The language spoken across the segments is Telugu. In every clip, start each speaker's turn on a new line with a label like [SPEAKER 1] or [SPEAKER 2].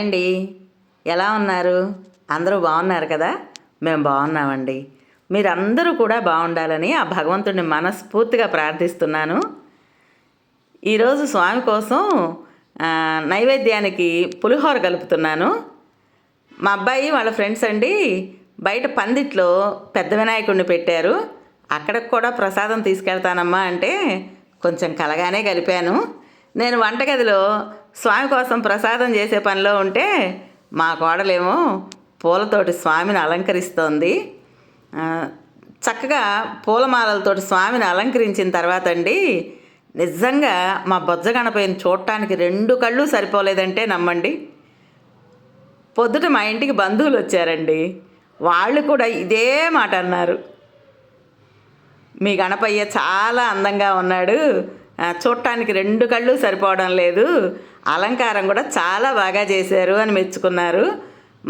[SPEAKER 1] అండి. ఎలా ఉన్నారు? అందరూ బాగున్నారు కదా? మేము బాగున్నామండి. మీరందరూ కూడా బాగుండాలని ఆ భగవంతుడిని మనస్ఫూర్తిగా ప్రార్థిస్తున్నాను. ఈరోజు స్వామి కోసం నైవేద్యానికి పులిహోర కలుపుతున్నాను. మా అబ్బాయి వాళ్ళ ఫ్రెండ్స్ అండి బయట పందిట్లో పెద్ద వినాయకుడిని పెట్టారు. అక్కడికి కూడా ప్రసాదం తీసుకెళ్తానమ్మా అంటే కొంచెం కలగానే కలిపాను. నేను వంటగదిలో స్వామి కోసం ప్రసాదం చేసే పనిలో ఉంటే మా కోడలేమో పూలతోటి స్వామిని అలంకరిస్తోంది. చక్కగా పూలమాలలతోటి స్వామిని అలంకరించిన తర్వాత అండి నిజంగా మా బొజ్జ గణపయ్యని చూడటానికి రెండు కళ్ళు సరిపోలేదంటే నమ్మండి. పొద్దుట మా ఇంటికి బంధువులు వచ్చారండి. వాళ్ళు కూడా ఇదే మాట అన్నారు. మీ గణపయ్య చాలా అందంగా ఉన్నాడు. చూడటానికి రెండు కళ్ళు సరిపోవడం లేదు. అలంకారం కూడా చాలా బాగా చేశారు అని మెచ్చుకున్నారు.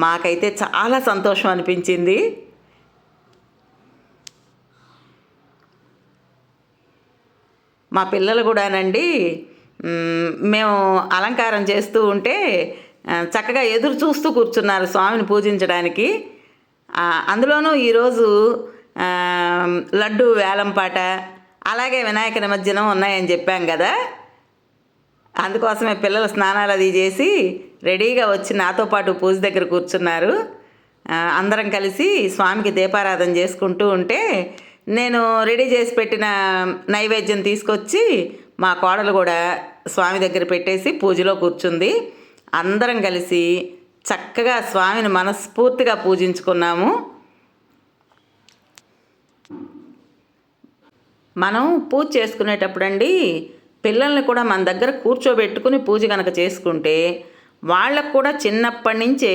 [SPEAKER 1] మాకైతే చాలా సంతోషం అనిపించింది. మా పిల్లలు కూడానండి మేము అలంకారం చేస్తూ ఉంటే చక్కగా ఎదురు చూస్తూ కూర్చున్నారు స్వామిని పూజించడానికి. అందులోనూ ఈరోజు లడ్డు వేలంపాట అలాగే వినాయక నిమజ్జనం ఉన్నాయని చెప్పాం కదా. అందుకోసమే పిల్లలు స్నానాలు అది చేసి రెడీగా వచ్చి నాతో పాటు పూజ దగ్గర కూర్చున్నారు. అందరం కలిసి స్వామికి దీపారాధన చేసుకుంటూ ఉంటే నేను రెడీ చేసి పెట్టిన నైవేద్యం తీసుకొచ్చి మా కోడలు కూడా స్వామి దగ్గర పెట్టేసి పూజలో కూర్చుంది. అందరం కలిసి చక్కగా స్వామిని మనస్ఫూర్తిగా పూజించుకున్నాము. మనం పూజ చేసుకునేటప్పుడండి పిల్లల్ని కూడా మన దగ్గర కూర్చోబెట్టుకుని పూజ కనుక చేసుకుంటే వాళ్ళకు కూడా చిన్నప్పటి నుంచే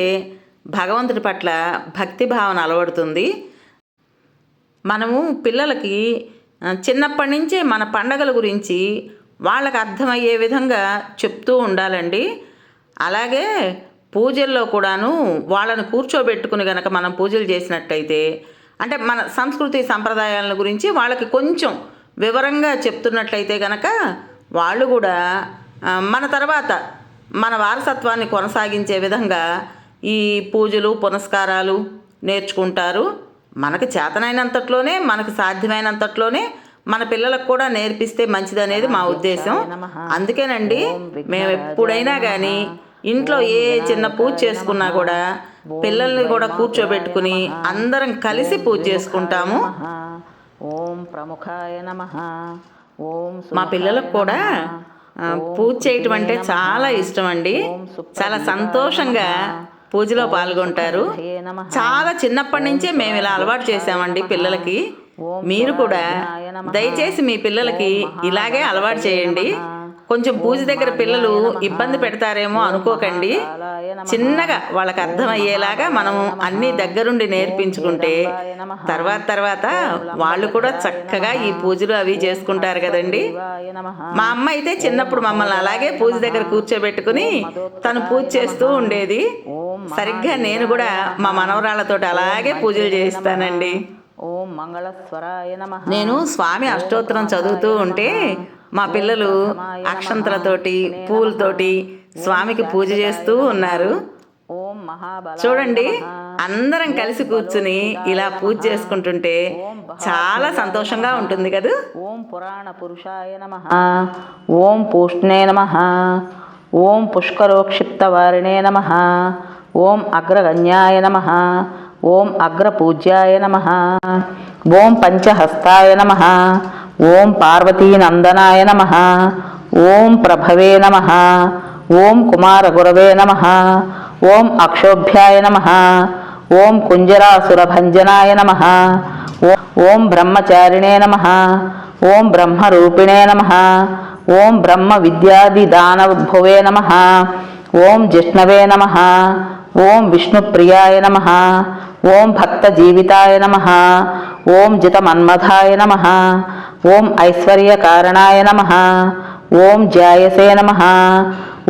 [SPEAKER 1] భగవంతుడి పట్ల భక్తి భావన అలవడుతుంది. మనము పిల్లలకి చిన్నప్పటి నుంచే మన పండగల గురించి వాళ్ళకి అర్థమయ్యే విధంగా చెప్తూ ఉండాలండి. అలాగే పూజల్లో కూడాను వాళ్ళను కూర్చోబెట్టుకుని గనక మనం పూజలు చేసినట్టయితే అంటే మన సంస్కృతి సంప్రదాయాల గురించి వాళ్ళకి కొంచెం వివరంగా చెప్తున్నట్లయితే గనక వాళ్ళు కూడా మన తర్వాత మన వారసత్వాన్ని కొనసాగించే విధంగా ఈ పూజలు పునస్కారాలు నేర్చుకుంటారు. మనకు చేతనైనంతట్లోనే మనకు సాధ్యమైనంతట్లోనే మన పిల్లలకు కూడా నేర్పిస్తే మంచిదనేది మా ఉద్దేశం. అందుకేనండి మేము ఎప్పుడైనా కానీ ఇంట్లో ఏ చిన్న పూజ చేసుకున్నా కూడా పిల్లల్ని కూడా కూర్చోబెట్టుకుని అందరం కలిసి పూజ చేసుకుంటాము.
[SPEAKER 2] ఓం ప్రముఖాయ నమ. ఓం
[SPEAKER 1] మా పిల్లలకు కూడా పూజ చేయటం అంటే చాలా ఇష్టం అండి చాలా సంతోషంగా పూజలో పాల్గొంటారు. చాలా చిన్నప్పటి నుంచే మేము ఇలా అలవాటు చేసామండి పిల్లలకి. మీరు కూడా దయచేసి మీ పిల్లలకి ఇలాగే అలవాటు చేయండి. కొంచెం పూజ దగ్గర పిల్లలు ఇబ్బంది పెడతారేమో అనుకోకండి. చిన్నగా వాళ్ళకి అర్థమయ్యేలాగా మనం అన్నీ దగ్గరుండి నేర్పించుకుంటే తర్వాత తర్వాత వాళ్ళు కూడా చక్కగా ఈ పూజలు అవి చేసుకుంటారు కదండి. మా అమ్మ అయితే చిన్నప్పుడు మమ్మల్ని అలాగే పూజ దగ్గర కూర్చోబెట్టుకుని తను పూజ చేస్తూ ఉండేది. సరిగ్గా నేను కూడా మా మనవరాళ్ళతో అలాగే పూజలు చేయిస్తానండి
[SPEAKER 2] ఓం మంగళస్వరాయ నమ.
[SPEAKER 1] నేను స్వామి అష్టోత్తరం చదువుతూ ఉంటే మా పిల్లలు అక్షంతలతోటి పూలతోటి స్వామికి పూజ చేస్తూ ఉన్నారు.
[SPEAKER 2] ఓం
[SPEAKER 1] చూడండి అందరం కలిసి కూర్చుని ఇలా పూజ చేసుకుంటుంటే చాలా సంతోషంగా ఉంటుంది కదా?
[SPEAKER 2] ఓం పురాణ పురుషాయ నమ. ఓం పూష్ణే నమ. ఓం పుష్కరోక్షిప్తవారిణే నమ. ఓం అగ్రగణ్యాయ నమ. ఓం అగ్రపూజ్యాయ నమ. ఓం పంచహస్తాయ నమ. ఓం పార్వతీనందనాయ నమ. ఓం ప్రభవే నమ. ఓం కుమారగురవే నమ. ఓం అక్షోభ్యాయ నమ. ఓం కుంజరాసురభంజనాయ నమ. ఓం బ్రహ్మచారిణే నమ. ఓం బ్రహ్మరూపిణే నమ. ఓం బ్రహ్మ విద్యాదిదానభువే నమ. ఓం జిష్ణవే నమ. ఓం విష్ణుప్రియాయ నమ. ఓం భక్త జీవితాయ నమ. ఓం జితమన్మథాయ నమ. ఓం ఐశ్వర్యకారణాయ నమ. ఓం జాయసే నమ.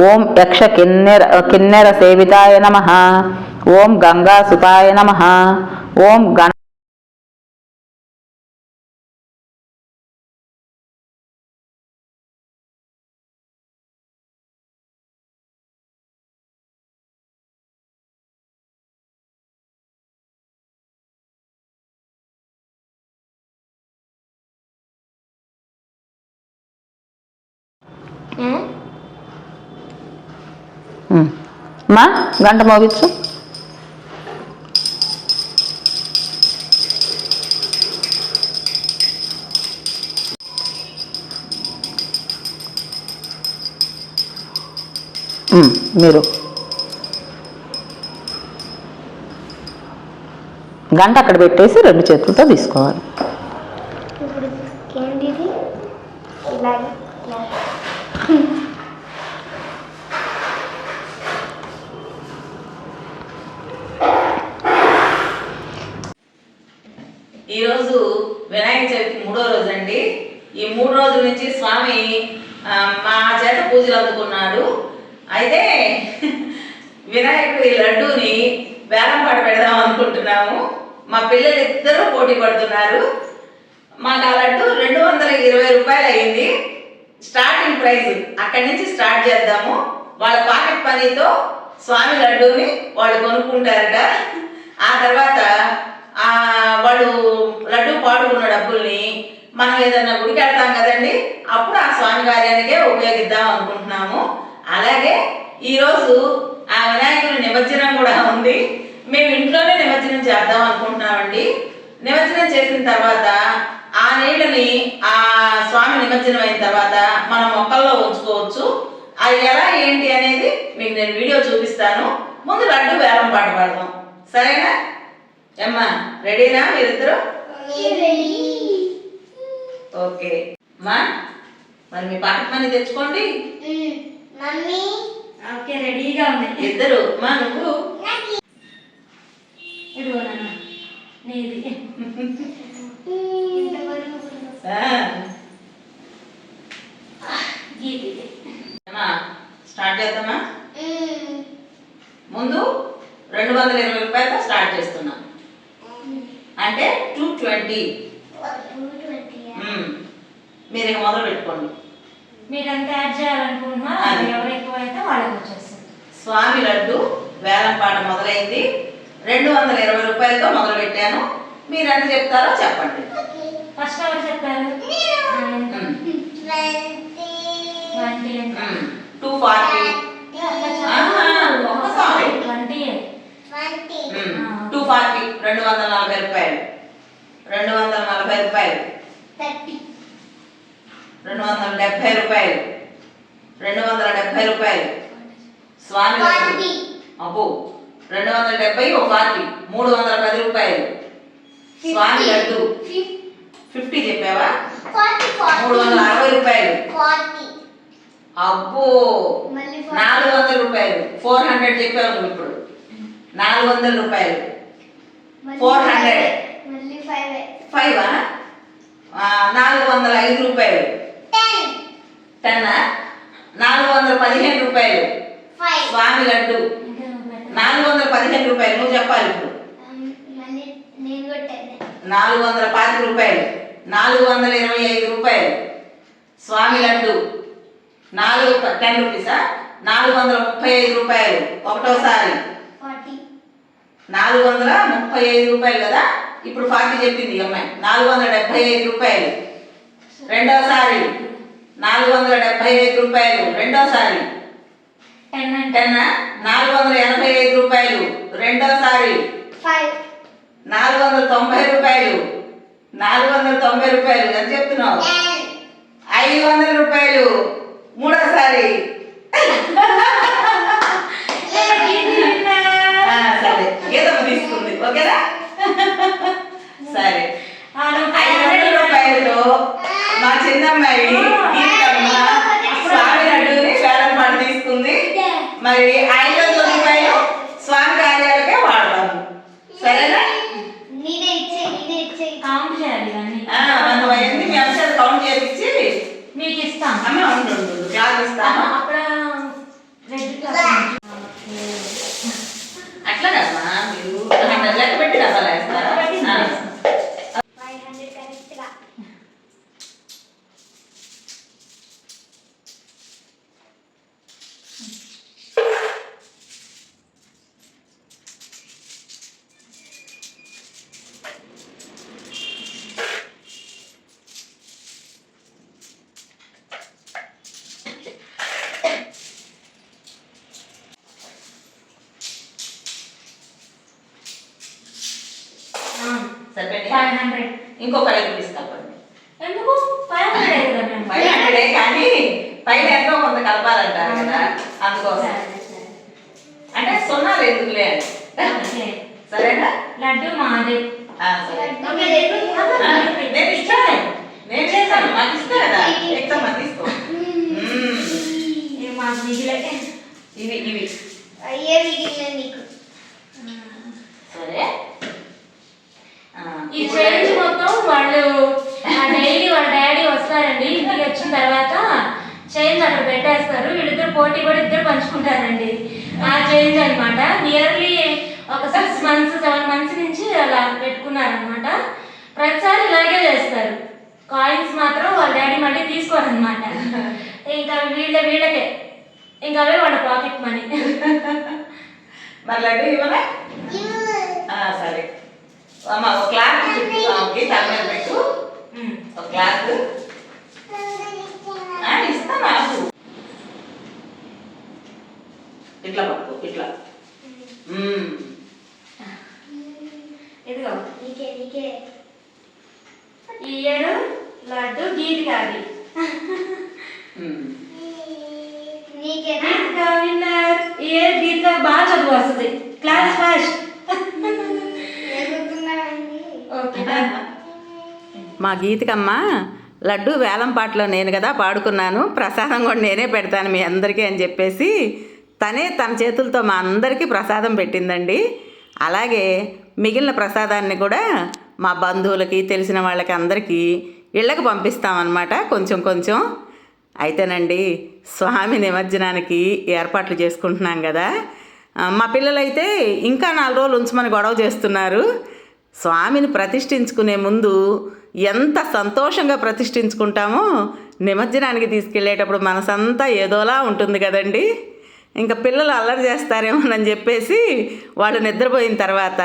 [SPEAKER 2] ఓం యక్ష కిన్నెర కిన్నెర సేవితాయ నమ. ఓం గంగాసుతాయ నమ. ఓం గణ మా గంట మోగించు. మీరు. గంట అక్కడ పెట్టేసి రెండు చేతులతో తీసుకోవాలి
[SPEAKER 3] ఇప్పుడు ఏంటిది ఇలాగే ఇలాగే
[SPEAKER 1] ఈరోజు వినాయక చవితి మూడో రోజు అండి. ఈ మూడు రోజుల నుంచి స్వామి మా చేత పూజలు అందుకున్నాడు. అయితే వినాయకుడి లడ్డూని వేలంపాట పెడదాం అనుకుంటున్నాము. మా పిల్లలు ఇద్దరు పోటీ పడుతున్నారు. మాకు ఆ లడ్డు రెండు వందల ఇరవై రూపాయలు అయింది. స్టార్టింగ్ ప్రైస్ అక్కడి నుంచి స్టార్ట్ చేద్దాము. వాళ్ళ పాకెట్ పనితో స్వామి లడ్డూని వాళ్ళు కొనుక్కుంటారట. ఆ తర్వాత ఆ వాళ్ళు లడ్డు పాడుకున్న డబ్బుల్ని మనం ఏదైనా గుడికి వెళ్తాం కదండి అప్పుడు ఆ స్వామి కార్యానికే ఉపయోగిద్దాం అనుకుంటున్నాము. అలాగే ఈరోజు ఆ వినాయకుడి నిమజ్జనం కూడా ఉంది. మేము ఇంట్లోనే నిమజ్జనం చేద్దాం అనుకుంటున్నామండి. నిమజ్జనం చేసిన తర్వాత ఆ నీళ్ళని ఆ స్వామి నిమజ్జనం అయిన తర్వాత మన మొక్కల్లో ఉంచుకోవచ్చు. అది ఎలా ఏంటి అనేది మీకు నేను వీడియో చూపిస్తాను. ముందు లడ్డు వేలం పాట పాడదాం. సరేనా? ఏమ్మా రెడీనా మీరిద్దరు? ఓకే. మా మరి మీ పాకెట్ మనీ తెచ్చుకోండి.
[SPEAKER 3] మమ్మీ.
[SPEAKER 4] ఓకే రెడీగా ఉంది.
[SPEAKER 1] ఇద్దరు మా నువ్వు.
[SPEAKER 4] ఇదిగో నాన్న నీది.
[SPEAKER 1] అమ్మా స్టార్ట్ చేద్దామా? ముందు రెండు వందల ఇరవై రూపాయలతో స్టార్ట్ చేస్తున్నాం అంటే టూ ట్వంటీ మీరు ఇక మొదలు పెట్టుకోండి.
[SPEAKER 4] మీరు ఎంత యాడ్ చేయాలనుకుంటున్నా
[SPEAKER 1] అది.
[SPEAKER 4] ఎవరు ఎక్కువ అయితే వాళ్ళకి వచ్చేస్తుంది.
[SPEAKER 1] స్వామి లడ్డు వేలం పాట మొదలైంది. రెండు వందల ఇరవై రూపాయలతో మొదలు పెట్టాను. మీరు ఎంత చెప్తారో చెప్పండి.
[SPEAKER 4] ఫస్ట్ ఎవరు చెప్పారు? ట్వంటీ. ఎంత
[SPEAKER 1] టూ ఫార్టీ ఆహా, ఒక్కసారి.
[SPEAKER 4] ట్వంటీ
[SPEAKER 1] టూ ఫార్టీ రెండు వందల నలభై రూపాయలు. రెండు వందల నలభై రూపాయలు. రెండు వందల డెబ్బై రూపాయలు. రెండు వందల డెబ్బై రూపాయలు. స్వామి అబ్బో రెండు వందల డెబ్బై ఒక ఫార్టీ మూడు వందల పది రూపాయలు. స్వామి లడ్డు. ఫిఫ్టీ చెప్పావా? మూడు వందల అరవై రూపాయలు. అబ్బో నాలుగు వందల రూపాయలు. ఫోర్ హండ్రెడ్ చెప్పావు నువ్వు ఇప్పుడు. నాలుగు వందల రూపాయలు. Four hundred.
[SPEAKER 3] ఫైవ్?
[SPEAKER 1] నాలుగు వందల ఐదు రూపాయలు.
[SPEAKER 3] టెన్.
[SPEAKER 1] నాలుగు వందల పదిహేను రూపాయలు. స్వామి లడ్డు. నాలుగు వందల పదిహేను రూపాయలు. నువ్వు చెప్పాలి ఇప్పుడు. నాలుగు వందల పాతిక రూపాయలు. నాలుగు వందల ఇరవై ఐదు రూపాయలు. స్వామి లడ్డు. నాలుగు టెన్ రూపీసా? నాలుగు వందల ముప్పై ఐదు రూపాయలు. ఒకటోసారి. నాలుగు వందల ముప్పై ఐదు రూపాయలు కదా? ఇప్పుడు ఫార్టీ చెప్పింది అమ్మాయి. నాలుగు వందల డెబ్బై ఐదు రూపాయలు. రెండోసారి. నాలుగు వందల డెబ్బై ఐదు రూపాయలు. రెండోసారి.
[SPEAKER 4] టెన్
[SPEAKER 1] నాలుగు వందల ఎనభై ఐదు రూపాయలు. రెండోసారి. నాలుగు వందల తొంభై రూపాయలు. నాలుగు వందల తొంభై రూపాయలు. ఎంత చెప్తున్నావు? ఐదు వందల రూపాయలు. మూడోసారి. ఇంకో ఫైవ్ రూపీస్ కలపండి
[SPEAKER 4] ఎందుకు? ఫైవ్ హండ్రెడ్
[SPEAKER 1] ఫైవ్ కానీ పైన ఎంతో కొంత కలపాలంటారు కదా అందుకోసం. అంటే సున్నాలు ఎందుకులే. సరేనా?
[SPEAKER 4] లడ్డు మాది.
[SPEAKER 1] నేను ఇస్తాను. నేను చేస్తాను. మాకు ఇస్తా కదా. అది తీసుకో. ఇవి ఇవి.
[SPEAKER 3] అయ్యే మిగిలిన నీకు.
[SPEAKER 1] సరే.
[SPEAKER 4] ఈ చేంజ్ మొత్తం వాళ్ళు డైలీ వాళ్ళ డాడీ వస్తారండి ఇంటికి వచ్చిన తర్వాత చేంజ్ అక్కడ పెట్టేస్తారు వీళ్ళిద్దరు పోటీ కూడా ఇద్దరు పంచుకుంటారండి. ఆ చేంజ్ అన్నమాట. నియర్లీ ఒక సిక్స్ మంత్స్ సెవెన్ మంత్స్ నుంచి అలా పెట్టుకున్నారనమాట ప్రతిసారి ఇలాగే చేస్తారు. కాయిన్స్ మాత్రం వాళ్ళ డాడీ మళ్ళీ తీసుకోరనమాట ఇంకా వీళ్ళ వీళ్ళకే. ఇంకా అవే వాళ్ళ పాకెట్ మనీ
[SPEAKER 1] ఆ, సరే. అమ్మ ఒక క్లాత్ చుట్టూ ఆమెకి తల మీద పెట్టు ఒక క్లాత్. ఆ, ఇస్తా నాకు. ఇట్లా పట్టుకో ఇట్లా.
[SPEAKER 4] ఇదిగో.
[SPEAKER 3] నీకే నీకే.
[SPEAKER 4] ఈ ఏడు లడ్డు గీతి కాది.
[SPEAKER 3] నీకేనా
[SPEAKER 4] విన్నర్. ఈ ఏడు గీతిక బాగా చదువు వస్తుంది. Class first.
[SPEAKER 1] మా గీతికమ్మ లడ్డు వేలం పాటలో నేను కదా పాడుకున్నాను ప్రసాదం కూడా నేనే పెడతాను మీ అందరికీ అని చెప్పేసి తనే తన చేతులతో మా అందరికీ ప్రసాదం పెట్టిందండి. అలాగే మిగిలిన ప్రసాదాన్ని కూడా మా బంధువులకి తెలిసిన వాళ్ళకి అందరికీ ఇళ్ళకి పంపిస్తామన్నమాట కొంచెం కొంచెం. అయితేనండి స్వామి నిమజ్జనానికి ఏర్పాట్లు చేసుకుంటున్నాం కదా. మా పిల్లలైతే ఇంకా నాలుగు రోజులు ఉంచమని గొడవ చేస్తున్నారు. స్వామిని ప్రతిష్ఠించుకునే ముందు ఎంత సంతోషంగా ప్రతిష్ఠించుకుంటామో నిమజ్జనానికి తీసుకెళ్ళేటప్పుడు మనసంతా ఏదోలా ఉంటుంది కదండి. ఇంకా పిల్లలు అల్లరి చేస్తారేమోనని చెప్పేసి వాళ్ళు నిద్రపోయిన తర్వాత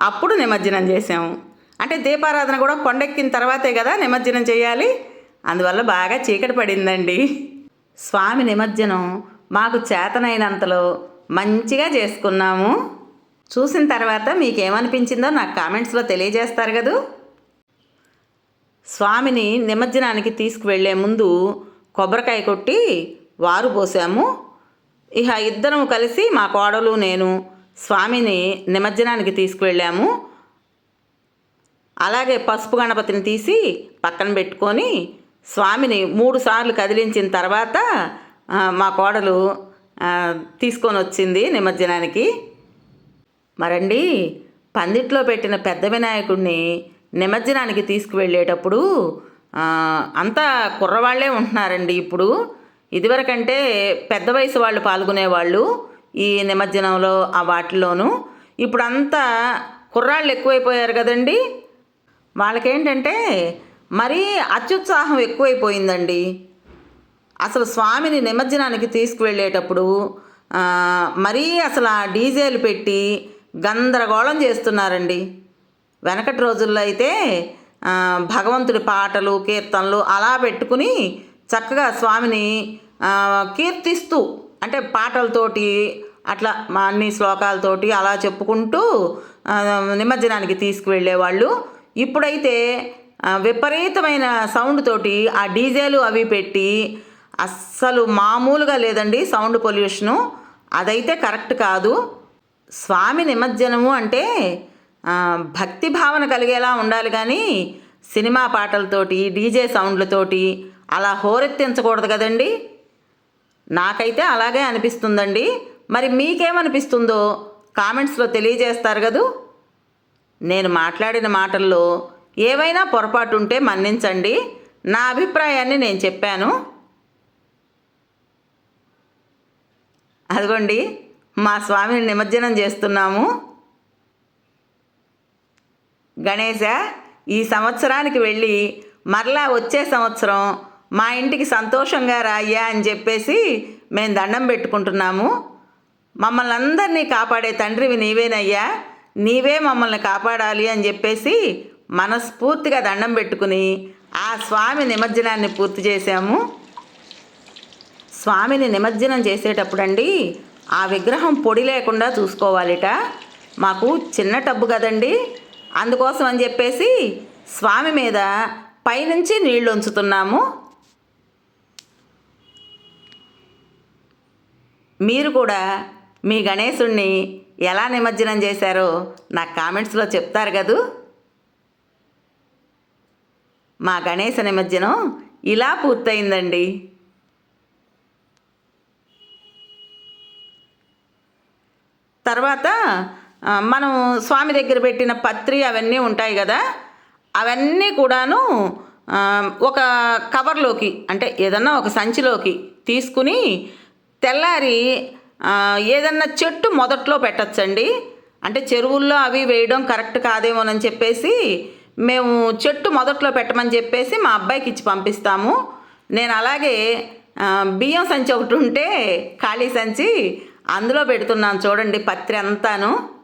[SPEAKER 1] అప్పుడు నిమజ్జనం చేసాము అంటే దీపారాధన కూడా కొండెక్కిన తర్వాతే కదా నిమజ్జనం చేయాలి. అందువల్ల బాగా చీకటి పడిందండి. స్వామి నిమజ్జనం మాకు చేతనైనంతలో మంచిగా చేసుకున్నాము. చూసిన తర్వాత మీకేమనిపించిందో నాకు కామెంట్స్లో తెలియజేస్తారు కదూ. స్వామిని నిమజ్జనానికి తీసుకువెళ్ళే ముందు కొబ్బరికాయ కొట్టి వారు పోసాము. ఇక ఇద్దరం కలిసి మా కోడలు నేను స్వామిని నిమజ్జనానికి తీసుకువెళ్ళాము. అలాగే పసుపు గణపతిని తీసి పక్కన పెట్టుకొని స్వామిని మూడు సార్లు కదిలించిన తర్వాత మా కోడలు తీసుకొని వచ్చింది నిమజ్జనానికి. మరండి పందిట్లో పెట్టిన పెద్ద వినాయకుడిని నిమజ్జనానికి తీసుకువెళ్ళేటప్పుడు అంతా కుర్రవాళ్ళే ఉంటున్నారండి ఇప్పుడు. ఇదివరకంటే పెద్ద వయసు వాళ్ళు పాల్గొనేవాళ్ళు ఈ నిమజ్జనంలో ఆ వాటిలోనూ. ఇప్పుడు అంతా కుర్రాళ్ళు ఎక్కువైపోయారు కదండి. వాళ్ళకేంటంటే మరీ అత్యుత్సాహం ఎక్కువైపోయిందండి. అసలు స్వామిని నిమజ్జనానికి తీసుకువెళ్ళేటప్పుడు మరీ అసలు ఆ డీజేలు పెట్టి గందరగోళం చేస్తున్నారండి. వెనకటి రోజుల్లో అయితే భగవంతుడి పాటలు కీర్తనలు అలా పెట్టుకుని చక్కగా స్వామిని కీర్తిస్తూ అంటే పాటలతోటి అట్లా మా అన్ని శ్లోకాలతోటి అలా చెప్పుకుంటూ నిమజ్జనానికి తీసుకువెళ్ళేవాళ్ళు. ఇప్పుడైతే విపరీతమైన సౌండ్ తోటి ఆ డీజేలు అవి పెట్టి అస్సలు మామూలుగా లేదండి సౌండ్ పొల్యూషను. అదైతే కరెక్ట్ కాదు. స్వామి నిమజ్జనము అంటే భక్తి భావన కలిగేలా ఉండాలి కానీ సినిమా పాటలతోటి డీజే సౌండ్లతోటి అలా హోరెత్తించకూడదు కదండి? నాకైతే అలాగే అనిపిస్తుందండి. మరి మీకేమనిపిస్తుందో కామెంట్స్లో తెలియజేస్తారు కదూ? నేను మాట్లాడిన మాటల్లో ఏవైనా పొరపాటు ఉంటే మన్నించండి. నా అభిప్రాయాన్ని నేను చెప్పాను. అదిగోండి. మా స్వామిని నిమజ్జనం చేస్తున్నాము. గణేశ ఈ సంవత్సరానికి వెళ్ళి మరలా వచ్చే సంవత్సరం మా ఇంటికి సంతోషంగా రాయ్యా అని చెప్పేసి మేము దండం పెట్టుకుంటున్నాము. మమ్మల్ని అందరినీ కాపాడే తండ్రివి నీవేనయ్యా. నీవే మమ్మల్ని కాపాడాలి అని చెప్పేసి మనస్ఫూర్తిగా దండం పెట్టుకుని ఆ స్వామి నిమజ్జనాన్ని పూర్తి చేశాము. స్వామిని నిమజ్జనం చేసేటప్పుడండి ఆ విగ్రహం పొడి లేకుండా చూసుకోవాలిట. మాకు చిన్న టబ్బు కదండి. అందుకోసం అని చెప్పేసి స్వామి మీద పైనుంచి నీళ్ళు ఉంచుతున్నాము. మీరు కూడా మీ గణేశుణ్ణి ఎలా నిమజ్జనం చేశారో నాకు కామెంట్స్లో చెప్తారు కదూ. మా గణేశ నిమజ్జనం ఇలా పూర్తయిందండి. తర్వాత మనం స్వామి దగ్గర పెట్టిన పత్రి అవన్నీ ఉంటాయి కదా అవన్నీ కూడాను ఒక కవర్లోకి అంటే ఏదన్నా ఒక సంచిలోకి తీసుకుని తెల్లారి ఏదన్నా చెట్టు మొదట్లో పెట్టచ్చండి. అంటే చెరువుల్లో అవి వేయడం కరెక్ట్ కాదేమోనని చెప్పేసి మేము చెట్టు మొదట్లో పెట్టమని చెప్పేసి మా అబ్బాయికి ఇచ్చి పంపిస్తాము. నేను అలాగే బియ్యం సంచి ఒకటి ఉంటే ఖాళీ సంచి అందులో పెడుతున్నాను చూడండి పత్రి అంతాను.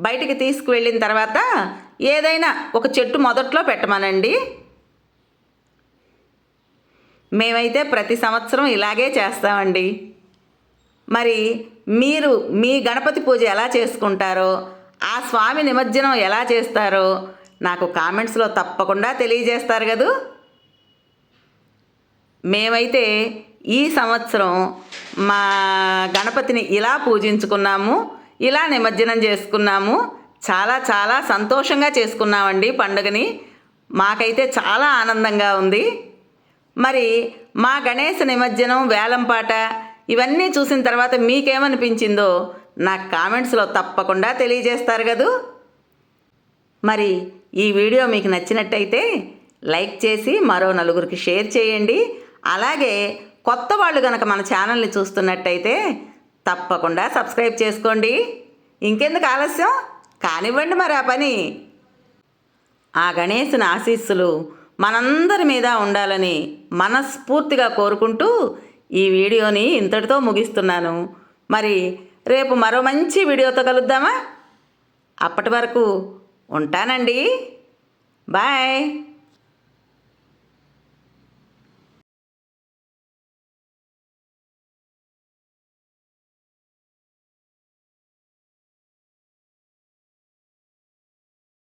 [SPEAKER 1] బయటికి తీసుకువెళ్ళిన తర్వాత ఏదైనా ఒక చెట్టు మొదట్లో పెట్టమనండి. మేమైతే ప్రతి సంవత్సరం ఇలాగే చేస్తామండి. మరి మీరు మీ గణపతి పూజ ఎలా చేసుకుంటారో ఆ స్వామి నిమజ్జనం ఎలా చేస్తారో నాకు కామెంట్స్లో తప్పకుండా తెలియజేస్తారు కదూ. మేమైతే ఈ సంవత్సరం మా గణపతిని ఇలా పూజించుకున్నాము ఇలా నిమజ్జనం చేసుకున్నాము. చాలా చాలా సంతోషంగా చేసుకున్నామండి పండుగని. మాకైతే చాలా ఆనందంగా ఉంది. మరి మా గణేష్ నిమజ్జనం వేలంపాట ఇవన్నీ చూసిన తర్వాత మీకేమనిపించిందో నాకు కామెంట్స్లో తప్పకుండా తెలియజేస్తారు కదూ. మరి ఈ వీడియో మీకు నచ్చినట్టయితే లైక్ చేసి మరో నలుగురికి షేర్ చేయండి. అలాగే కొత్త వాళ్ళు కనుక మన ఛానల్ని చూస్తున్నట్టయితే తప్పకుండా సబ్స్క్రైబ్ చేసుకోండి. ఇంకెందుకు ఆలస్యం? కానివ్వండి మరి ఆ పని. ఆ గణేశుని ఆశీస్సులు మనందరి మీద ఉండాలని మనస్ఫూర్తిగా కోరుకుంటూ ఈ వీడియోని ఇంతటితో ముగిస్తున్నాను. మరి రేపు మరో మంచి వీడియోతో కలుద్దామా? అప్పటి వరకు ఉంటానండి. బాయ్.